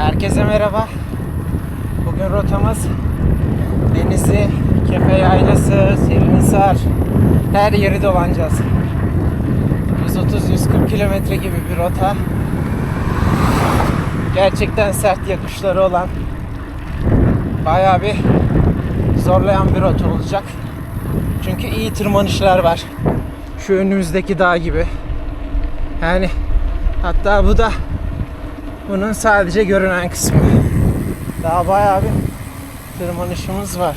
Herkese merhaba. Bugün rotamız Denizli, Kefe Yaylası, Serinhisar her yeri dolanacağız. 130-140 kilometre gibi bir rota. Gerçekten sert yakışları olan bayağı bir zorlayan bir rota olacak. Çünkü iyi tırmanışlar var. Şu önümüzdeki dağ gibi. Yani hatta bu da bunun sadece görünen kısmı. Daha bayağı bir tırmanışımız var.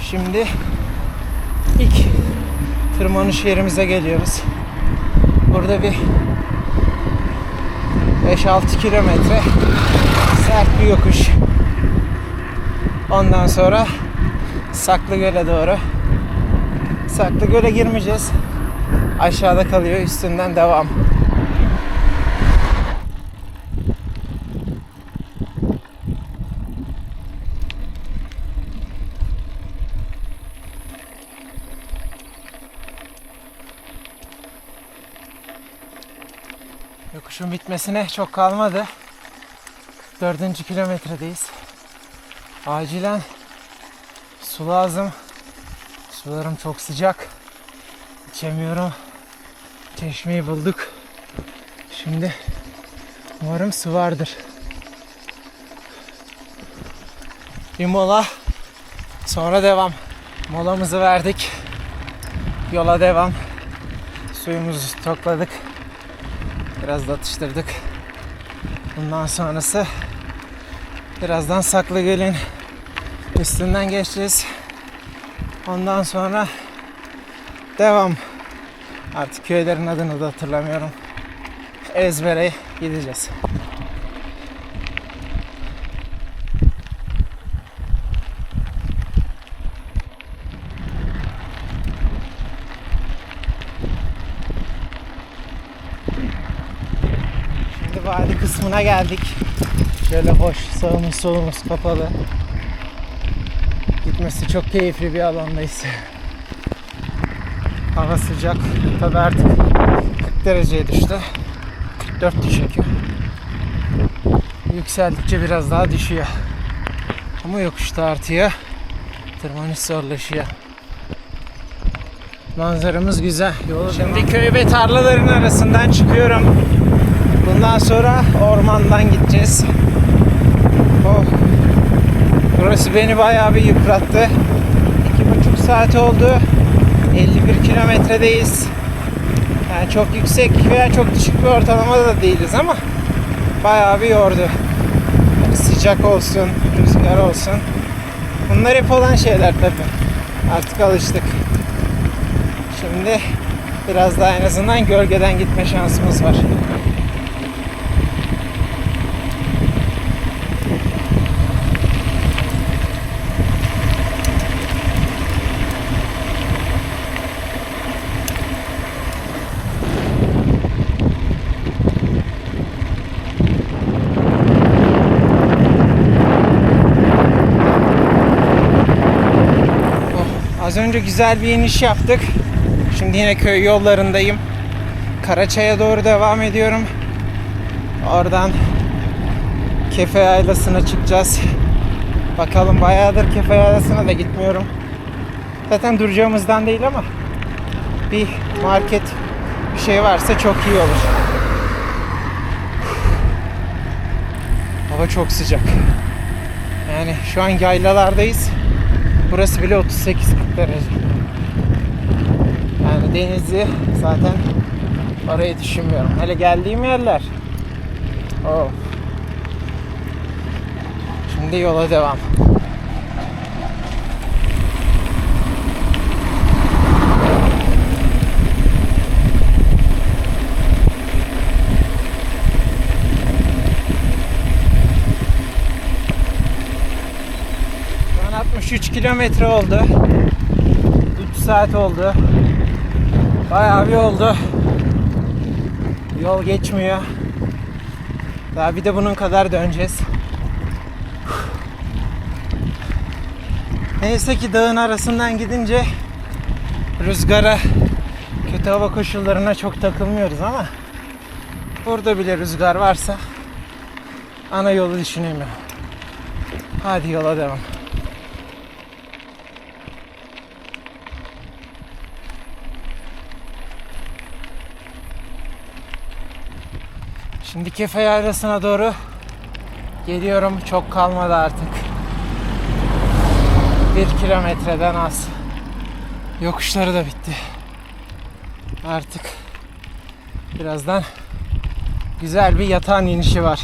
Şimdi ilk tırmanış yerimize geliyoruz. Burada bir 5-6 kilometre sert bir yokuş. Ondan sonra Saklıgöl'e doğru. Saklıgöl'e girmeyeceğiz. Aşağıda kalıyor. Üstünden devam. Yokuşun bitmesine çok kalmadı. Dördüncü kilometredeyiz. Acilen su lazım. Sularım çok sıcak. İçemiyorum. Çeşmeyi bulduk. Şimdi umarım su vardır. Bir mola. Sonra devam. Molamızı verdik. Yola devam. Suyumuzu tokladık. Biraz da atıştırdık. Bundan sonrası birazdan Saklıgöl'ün üstünden geçeceğiz. Ondan sonra devam. Artık köylerin adını da hatırlamıyorum. Ezbere gideceğiz. Şimdi vadi kısmına geldik. Şöyle hoş, sağımız solumuz kapalı. Gitmesi çok keyifli bir alandayız. Hava sıcak. Tabi artık 40 dereceye düştü. 44 düşüyor. Yükseldikçe biraz daha düşüyor. Ama yokuşta artıyor. Tırmanış zorlaşıyor. Manzaramız güzel. Yolu Şimdi köy ve tarlaların arasından çıkıyorum. Bundan sonra ormandan gideceğiz. Oh. Burası beni bayağı bir yıprattı. İki buçuk saat oldu. 51 kilometredeyiz. Yani çok yüksek veya çok düşük bir ortalamada da değiliz ama bayağı bir yordu. Yani sıcak olsun, rüzgar olsun. Bunlar hep olan şeyler tabii. Artık alıştık. Şimdi biraz daha en azından gölgeden gitme şansımız var. Oh, Az önce güzel bir iniş yaptık. Şimdi yine köy yollarındayım. Karaçay'a doğru devam ediyorum. Oradan Kefe Yaylası'na çıkacağız. Bakalım bayağıdır Kefe Yaylası'na da gitmiyorum. Zaten duracağımızdan değil ama bir market bir şey varsa çok iyi olur. Hava çok sıcak. Yani şu an yaylalardayız. Burası bile 38-40 derece. Yani denizi zaten orayı düşünmüyorum. Hele geldiğim yerler. Oh. Şimdi yola devam. Şu an 63 kilometre oldu. 3 saat oldu. Bayağı bir oldu. Yol geçmiyor. Daha bir de bunun kadar döneceğiz. Neyse ki dağın arasından gidince rüzgara, kötü hava koşullarına çok takılmıyoruz ama Burada bile rüzgar varsa ana yolu düşünemiyorum. Hadi yola devam. Şimdi Kefe Yaylası'na doğru geliyorum. Çok kalmadı artık. Bir kilometreden az. Yokuşları da bitti. Artık birazdan güzel bir yatağın inişi var.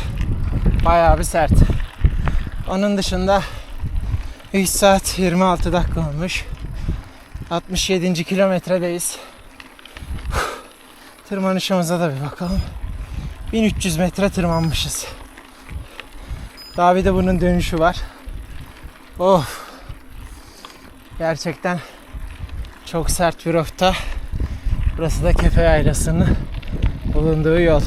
Bayağı bir sert. Onun dışında 3 saat 26 dakika olmuş. 67. kilometredeyiz. Tırmanışımıza da bir bakalım. 1300 metre tırmanmışız. Daha bir de bunun dönüşü var. Of. Gerçekten çok sert bir rota. Burası da Kefe Yaylası'nın bulunduğu yol.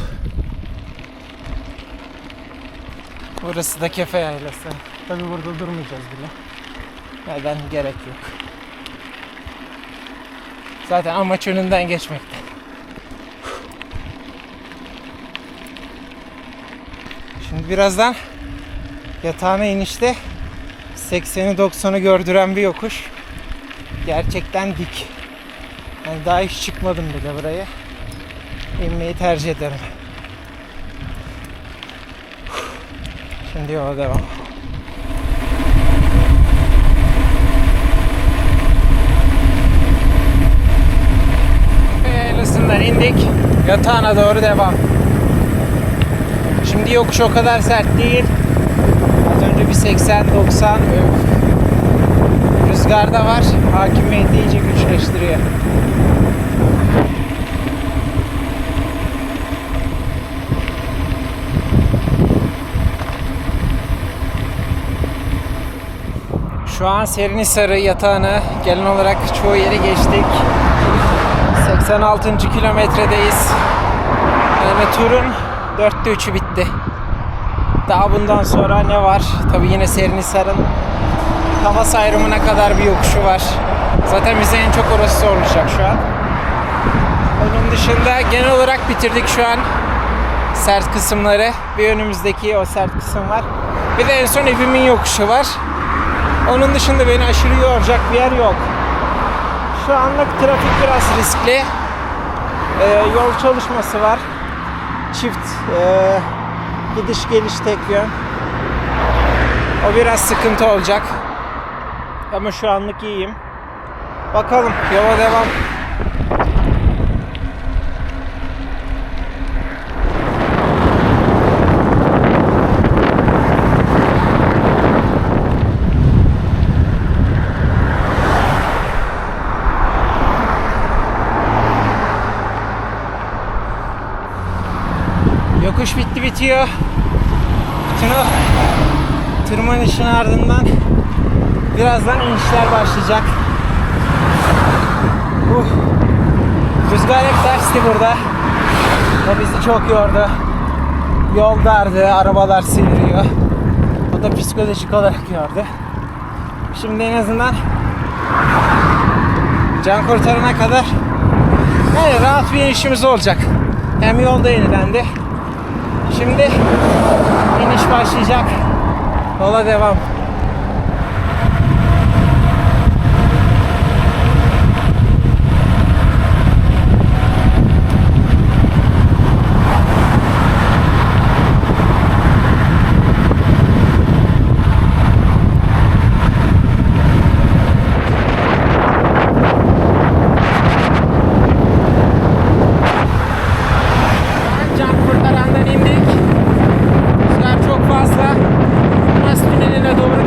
Burası da Kefe Yaylası. Tabi burada durmayacağız bile. Neden gerek yok. Zaten amaç önünden geçmekte. Şimdi birazdan yatağına inişte 80'i 90'ı gördüren bir yokuş. Gerçekten dik. Yani daha hiç çıkmadım bile buraya. İnmeyi tercih ederim. Şimdi yola devam. Yaylasından indik. Yatağına doğru devam. Şimdi yokuş o kadar sert değil. Az önce bir 80-90 rüzgar da var. Hakimiyeti iyice güçleştiriyor. Şu an Serinhisar'ı yatağını genel olarak çoğu yeri geçtik. 86. kilometredeyiz. Yani turun dörtte üçü bitti. Daha bundan sonra ne var? Tabii yine Serinhisar'ın Tamas ayrımına kadar bir yokuşu var. Zaten bize en çok orası sorulacak şu an. Onun dışında genel olarak bitirdik şu an sert kısımları. Bir önümüzdeki o sert kısım var. Bir de en son evimin yokuşu var. Onun dışında beni aşırı yoracak bir yer yok. Şu anlık trafik biraz riskli. Ee, yol çalışması var. Çift e, gidiş geliş tek yön. O biraz sıkıntı olacak. Ama şu anlık iyiyim. Bakalım yola devam. Yokuş bitti bitiyor. Tırmanışın ardından birazdan inişler başlayacak. Uh. Rüzgar hep tersti burada. O bizi çok yordu. Yol dardı, arabalar sivriyor. O da psikolojik olarak yordu. Şimdi en azından can kurtarana kadar yani rahat bir inişimiz olacak. Hem yolda yenilendi. Şimdi iniş başlayacak. Yola devam. Can kurtarandan indik. Rüzgar çok fazla. Mas tüneline doğru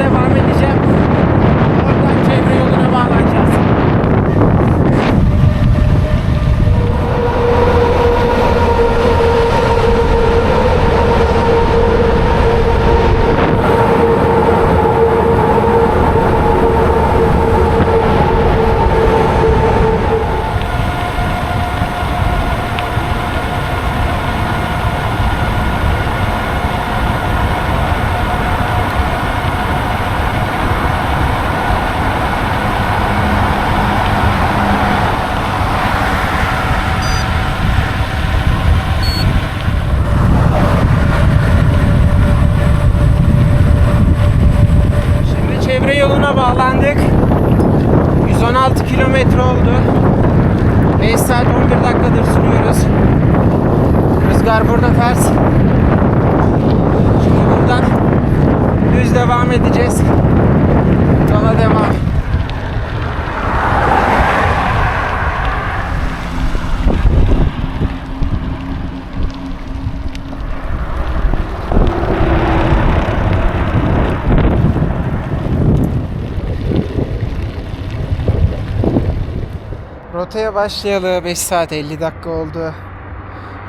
kilometre oldu. 5 saat 11 dakikadır sürüyoruz. Rüzgar burada ters. Şimdi buradan düz devam edeceğiz. Yola devam. Rotaya başlayalı 5 saat 50 dakika oldu.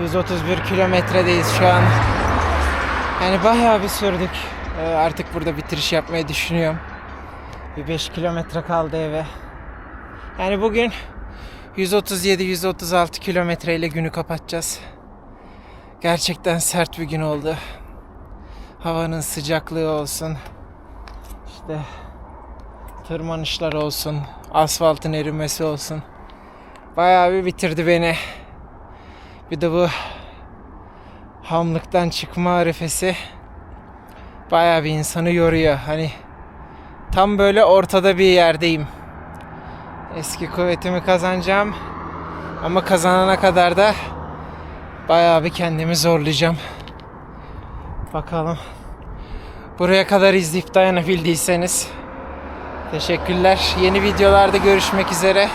131 kilometredeyiz şu an. Yani bayağı bir sürdük. Ee, artık burada bitiriş yapmayı düşünüyorum. Bir 5 kilometre kaldı eve. Yani bugün 137-136 kilometre ile günü kapatacağız. Gerçekten sert bir gün oldu. Havanın sıcaklığı olsun. İşte tırmanışlar olsun. Asfaltın erimesi olsun. Bayağı bir bitirdi beni. Bir de bu hamlıktan çıkma arifesi bayağı bir insanı yoruyor. Hani tam böyle ortada bir yerdeyim. Eski kuvvetimi kazanacağım. Ama kazanana kadar da bayağı bir kendimi zorlayacağım. Bakalım. Buraya kadar izleyip dayanabildiyseniz teşekkürler. Yeni videolarda görüşmek üzere.